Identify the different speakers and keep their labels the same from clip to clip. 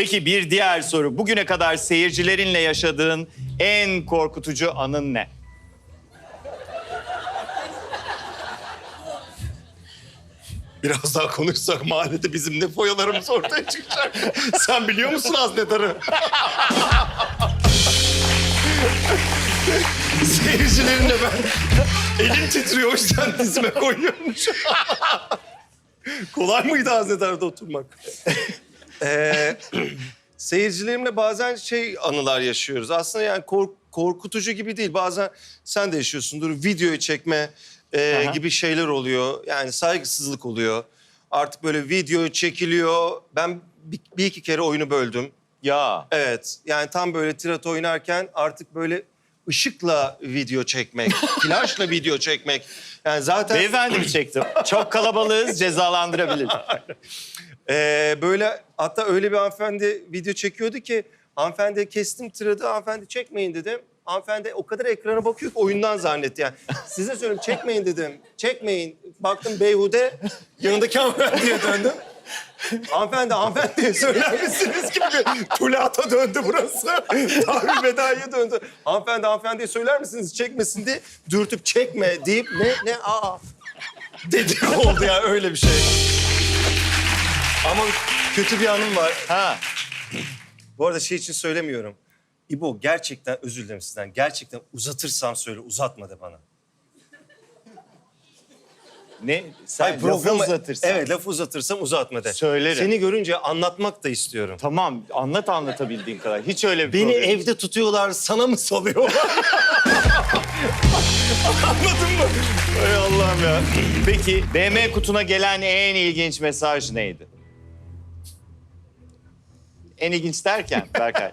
Speaker 1: Peki bir diğer soru. Bugüne kadar seyircilerinle yaşadığın en korkutucu anın ne?
Speaker 2: Biraz daha konuşsak mahallede bizim ne foyalarımız ortaya çıkacak. Sen biliyor musun Haznedar'ı? Seyircilerimle ben elim titriyor o yüzden dizime an. Kolay mıydı Haznedar'da oturmak? Ee, seyircilerimle bazen şey anılar yaşıyoruz. Aslında yani kork- korkutucu gibi değil. Bazen sen de yaşıyorsundur. Videoyu çekme e,
Speaker 1: Aha.
Speaker 2: gibi şeyler oluyor. Yani saygısızlık oluyor. Artık böyle video çekiliyor. Ben bir, bir iki kere oyunu böldüm.
Speaker 1: Ya.
Speaker 2: Evet. Yani tam böyle tirat oynarken artık böyle ışıkla video çekmek, flaşla video çekmek. Yani zaten
Speaker 1: Beyefendi mi çektim? Çok kalabalığız cezalandırabilir.
Speaker 2: Ee, böyle hatta öyle bir hanımefendi video çekiyordu ki hanımefendi kestim tiradı hanımefendi çekmeyin dedim. Hanımefendi o kadar ekrana bakıyor ki oyundan zannetti yani. Size söyleyeyim çekmeyin dedim. Çekmeyin. Baktım beyhude yanındaki hanımefendiye döndüm. Hanımefendi, hanımefendiye söyler misiniz gibi bir tulata döndü burası. Tahvil vedaya döndü. Hanımefendi, hanımefendiye söyler misiniz çekmesin diye dürtüp çekme deyip ne, ne, aa dedi oldu ya öyle bir şey. Ama kötü bir anım var.
Speaker 1: Ha.
Speaker 2: Bu arada şey için söylemiyorum. İbo gerçekten özür dilerim sizden. Gerçekten uzatırsam söyle uzatma de bana.
Speaker 1: Ne? Sen
Speaker 2: Hayır, programı-
Speaker 1: uzatırsan.
Speaker 2: Evet lafı uzatırsam uzatma de.
Speaker 1: Söylerim.
Speaker 2: Seni görünce anlatmak da istiyorum.
Speaker 1: Tamam anlat anlatabildiğin kadar. Hiç öyle bir
Speaker 2: Beni
Speaker 1: problem-
Speaker 2: evde tutuyorlar sana mı salıyorlar? Anladın mı?
Speaker 1: Hay Allah'ım ya. Peki DM kutuna gelen en ilginç mesaj neydi? En ilginç derken Berkay.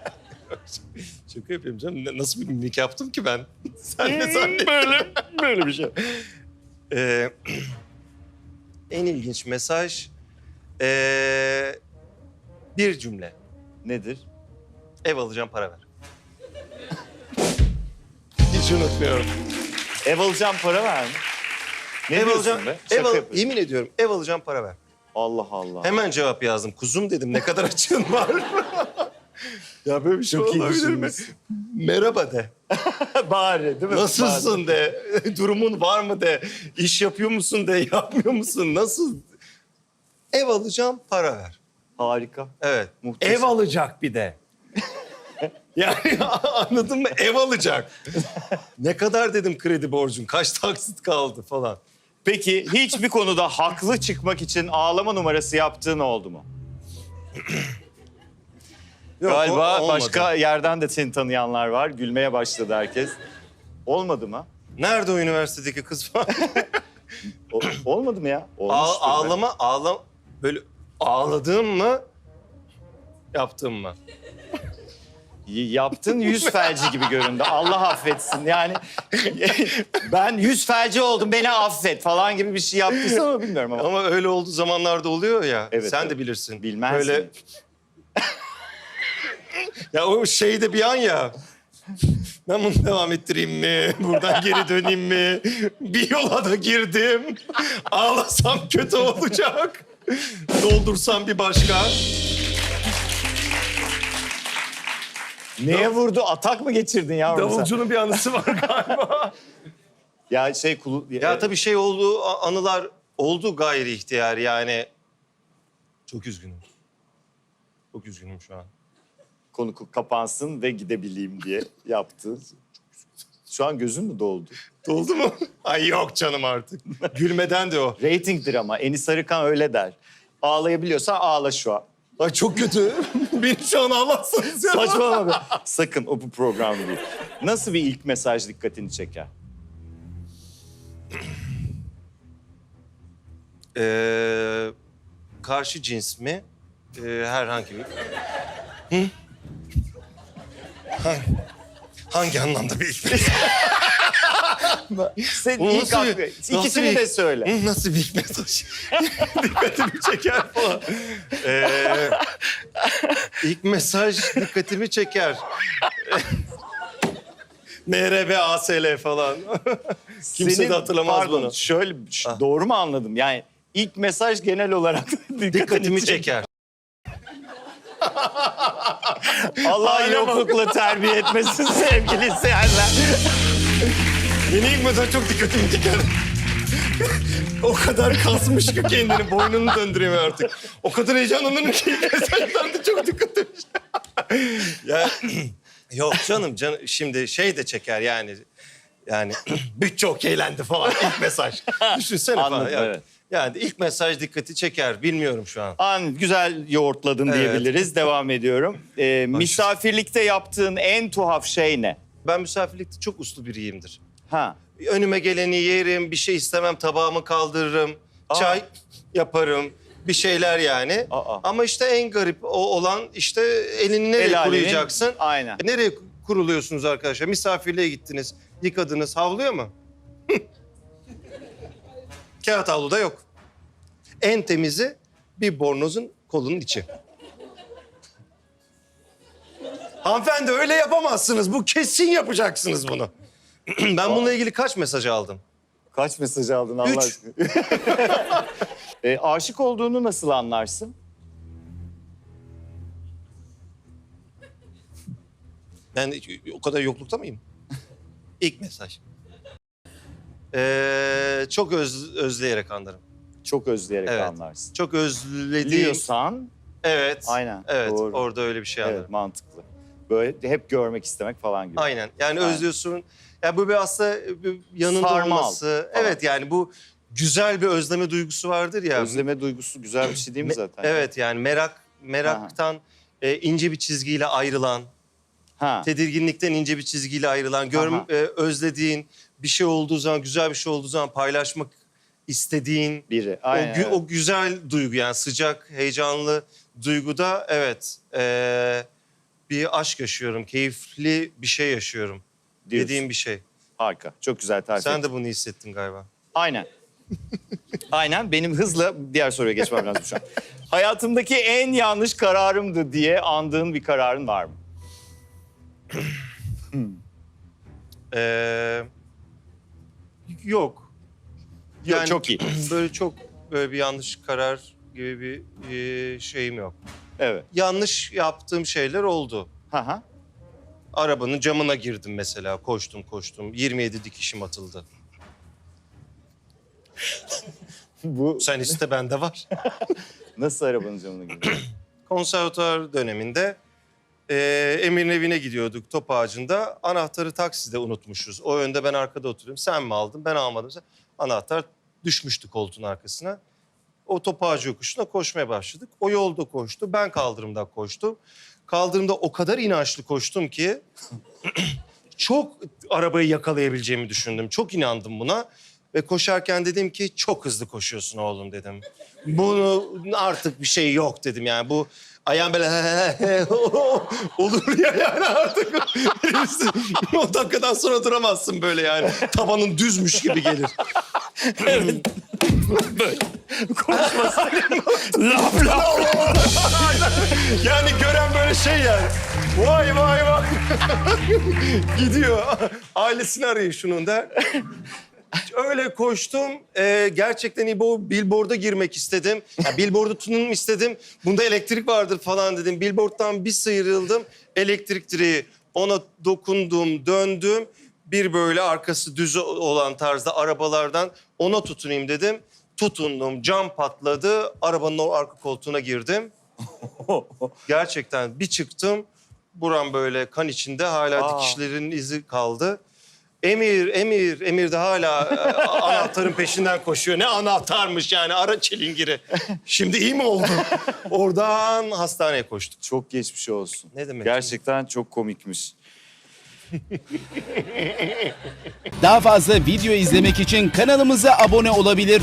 Speaker 2: Şaka yapıyorum canım. Nasıl bir mimik yaptım ki ben? Sen ne zannettin?
Speaker 1: böyle böyle bir şey.
Speaker 2: Ee, en ilginç mesaj... ee, bir cümle.
Speaker 1: Nedir?
Speaker 2: Ev alacağım para ver. Hiç unutmuyorum.
Speaker 1: Ev alacağım para ver mi? Ne
Speaker 2: ev
Speaker 1: diyorsun
Speaker 2: alacağım.
Speaker 1: be?
Speaker 2: Ev al,
Speaker 1: yapıyorsun.
Speaker 2: yemin ediyorum ev alacağım para ver.
Speaker 1: Allah Allah.
Speaker 2: Hemen cevap yazdım. Kuzum dedim ne kadar açığın var. ya böyle bir şey
Speaker 1: Çok iyi
Speaker 2: olabilir mi?
Speaker 1: düşünmüşsün.
Speaker 2: Merhaba de.
Speaker 1: Bari değil mi?
Speaker 2: Nasılsın de. Durumun var mı de. İş yapıyor musun de. Yapmıyor musun? Nasıl? Ev alacağım para ver.
Speaker 1: Harika.
Speaker 2: Evet.
Speaker 1: Muhteşem.
Speaker 2: Ev alacak bir de. yani anladın mı? Ev alacak. ne kadar dedim kredi borcun? Kaç taksit kaldı falan.
Speaker 1: Peki hiçbir konuda haklı çıkmak için ağlama numarası yaptığın oldu mu?
Speaker 2: Yok,
Speaker 1: Galiba
Speaker 2: olmadı.
Speaker 1: başka yerden de seni tanıyanlar var. Gülmeye başladı herkes. Olmadı mı?
Speaker 2: Nerede o üniversitedeki kız falan?
Speaker 1: O- olmadı mı ya?
Speaker 2: Ağ-
Speaker 1: Olmuştur be.
Speaker 2: ağlama, ağlam... Böyle ağladığım mı? Yaptım mı?
Speaker 1: Yaptın yüz felci gibi göründü. Allah affetsin. Yani ben yüz felci oldum beni affet falan gibi bir şey yaptıysa ama bilmiyorum ama.
Speaker 2: Ama öyle olduğu zamanlarda oluyor ya.
Speaker 1: Evet,
Speaker 2: sen
Speaker 1: evet.
Speaker 2: de bilirsin.
Speaker 1: Bilmez
Speaker 2: Böyle... ya o şey de bir an ya. Ben bunu devam ettireyim mi? Buradan geri döneyim mi? Bir yola da girdim. Ağlasam kötü olacak. Doldursam bir başka.
Speaker 1: Neye vurdu? Atak mı geçirdin yavrum sen?
Speaker 2: Davulcunun bir anısı var galiba.
Speaker 1: Ya şey kulu...
Speaker 2: ya tabii şey oldu, a- anılar oldu gayri ihtiyar yani. Çok üzgünüm. Çok üzgünüm şu an.
Speaker 1: konu kapansın ve gidebileyim diye yaptı. Şu an gözün mü doldu?
Speaker 2: Doldu mu? Ay yok canım artık. Gülmeden de o.
Speaker 1: Ratingdir ama. Enis Arıkan öyle der. Ağlayabiliyorsan ağla şu an.
Speaker 2: Ay çok kötü. Beni şu an ağlatsanız ya.
Speaker 1: Saçmalama be. Sakın o bu program değil. Nasıl bir ilk mesaj dikkatini çeker?
Speaker 2: Ee, karşı cins mi? Ee, herhangi bir... Hı? Hangi, hangi anlamda bir ilk mesaj?
Speaker 1: Sen
Speaker 2: Bu
Speaker 1: ilk
Speaker 2: nasıl bir-
Speaker 1: aklı-
Speaker 2: nasıl
Speaker 1: İkisini
Speaker 2: bir-
Speaker 1: de söyle.
Speaker 2: Hı, Nasıl bir ilk mesaj? dikkatimi çeker falan. Ee, ilk mesaj dikkatimi çeker. MRB, ASL falan. Kimse
Speaker 1: Senin-
Speaker 2: de hatırlamaz
Speaker 1: pardon,
Speaker 2: bunu.
Speaker 1: Şöyle ş-
Speaker 2: Ah.
Speaker 1: doğru mu anladım? Yani ilk mesaj genel olarak dikkatini
Speaker 2: Dikkatimi
Speaker 1: çek-
Speaker 2: çeker.
Speaker 1: Allah yoklukla terbiye etmesin sevgili izleyenler.
Speaker 2: Yeni ilk mesaj çok dikkatimi çeker. o kadar kasmış ki kendini boynunu döndüremiyor artık. O kadar heyecanlanırım ki mesajlarda çok dikkatimi ya, Yok canım, canım şimdi şey de çeker yani. Yani bütçe okeylendi falan ilk mesaj. Düşünsene falan.
Speaker 1: Anladım,
Speaker 2: Yani,
Speaker 1: evet.
Speaker 2: yani ilk mesaj dikkati çeker. Bilmiyorum şu an.
Speaker 1: An güzel yoğurtladın
Speaker 2: Evet.
Speaker 1: diyebiliriz. Devam ediyorum. Ee, misafirlikte yaptığın en tuhaf şey ne?
Speaker 2: Ben misafirlikte çok uslu biriyimdir.
Speaker 1: Ha.
Speaker 2: Önüme geleni yerim, bir şey istemem, tabağımı kaldırırım, çay yaparım, bir şeyler yani.
Speaker 1: Aa.
Speaker 2: Ama işte en garip o olan işte elini nereye
Speaker 1: El alemin-
Speaker 2: kurulayacaksın?
Speaker 1: Aynen.
Speaker 2: E, Nereye kuruluyorsunuz arkadaşlar? Misafirliğe gittiniz, yıkadınız, havluyor mu? Kağıt havlu da yok. En temizi bir bornozun kolunun içi. Hanımefendi öyle yapamazsınız. Bu kesin yapacaksınız bunu. ben bununla ilgili kaç mesaj aldım?
Speaker 1: Kaç mesaj aldın Allah
Speaker 2: Üç.
Speaker 1: aşkına? e, aşık olduğunu nasıl anlarsın?
Speaker 2: Ben o kadar yoklukta mıyım? İlk mesaj. Ee, çok öz, özleyerek anlarım.
Speaker 1: Çok özleyerek
Speaker 2: Evet.
Speaker 1: anlarsın.
Speaker 2: Çok özlediğim...
Speaker 1: Biliyorsan
Speaker 2: Evet.
Speaker 1: Aynen,
Speaker 2: Evet,
Speaker 1: doğru.
Speaker 2: orada öyle bir şey anlarım.
Speaker 1: evet mantıklı. Böyle hep görmek istemek falan gibi.
Speaker 2: Aynen. Yani
Speaker 1: Aynen.
Speaker 2: özlüyorsun. Ya bu bir aslında bir yanında
Speaker 1: Sarmal
Speaker 2: olması.
Speaker 1: falan.
Speaker 2: Evet yani bu güzel bir özleme duygusu vardır ya.
Speaker 1: Özleme duygusu güzel bir şey değil mi
Speaker 2: Me-
Speaker 1: zaten?
Speaker 2: Evet yani merak meraktan e, ince bir çizgiyle ayrılan,
Speaker 1: Ha.
Speaker 2: tedirginlikten ince bir çizgiyle ayrılan, gör,
Speaker 1: Aha.
Speaker 2: e, özlediğin bir şey olduğu zaman, güzel bir şey olduğu zaman paylaşmak istediğin
Speaker 1: Biri.
Speaker 2: o,
Speaker 1: Aynen.
Speaker 2: gü-
Speaker 1: evet.
Speaker 2: o güzel duygu yani sıcak, heyecanlı duyguda evet e, bir aşk yaşıyorum, keyifli bir şey yaşıyorum
Speaker 1: Diyorsun.
Speaker 2: dediğim bir şey.
Speaker 1: Harika. Çok güzel tarif
Speaker 2: Sen
Speaker 1: ettin.
Speaker 2: de bunu hissettin galiba.
Speaker 1: Aynen. Aynen. Benim hızla diğer soruya geçmem lazım şu an. Hayatımdaki en yanlış kararımdı diye andığın bir kararın var mı?
Speaker 2: Ee, yok.
Speaker 1: Yok, çok iyi.
Speaker 2: Böyle çok böyle bir yanlış karar gibi bir e, şeyim yok.
Speaker 1: Evet.
Speaker 2: Yanlış yaptığım şeyler oldu.
Speaker 1: Ha ha.
Speaker 2: Arabanın camına girdim mesela. Koştum koştum. 27 dikişim atıldı.
Speaker 1: Bu
Speaker 2: Sen iste bende var.
Speaker 1: nasıl arabanın camına girdin?
Speaker 2: Konservatuar döneminde e, Emir'in evine gidiyorduk top ağacında. Anahtarı takside unutmuşuz. O önde ben arkada oturuyorum. Sen mi aldın? Ben almadım. Sen- Anahtar düşmüştü koltuğun arkasına. O top ağacı yokuşuna koşmaya başladık. O yolda koştu. Ben kaldırımda koştum. Kaldırımda o kadar inançlı koştum ki çok arabayı yakalayabileceğimi düşündüm. Çok inandım buna. Ve koşarken dedim ki çok hızlı koşuyorsun oğlum dedim. Bunu artık bir şey yok dedim yani bu ayağım böyle olur ya yani artık. o dakikadan sonra duramazsın böyle yani. Tabanın düzmüş gibi gelir.
Speaker 1: laf laf.
Speaker 2: Yani gören böyle şey yani. Vay vay vay. Gidiyor. Ailesini arıyor şunun der. Öyle koştum. Ee, gerçekten İbo billboard'a girmek istedim. Ya, billboard'u tutunum istedim. Bunda elektrik vardır falan dedim. Billboard'dan bir sıyrıldım. Elektrik direği. Ona dokundum, döndüm. Bir böyle arkası düz olan tarzda arabalardan ona tutunayım dedim. Tutundum, cam patladı. Arabanın o arka koltuğuna girdim. Gerçekten bir çıktım. Buram böyle kan içinde hala
Speaker 1: Aa.
Speaker 2: dikişlerin izi kaldı. Emir, Emir, Emir de hala e, anahtarın peşinden koşuyor. Ne anahtarmış yani ara çilingiri. Şimdi iyi mi oldu? Oradan hastaneye koştuk.
Speaker 1: Çok geçmiş olsun.
Speaker 2: Ne demek?
Speaker 1: Gerçekten çok komikmiş.
Speaker 3: Daha fazla video izlemek için kanalımıza abone olabilir.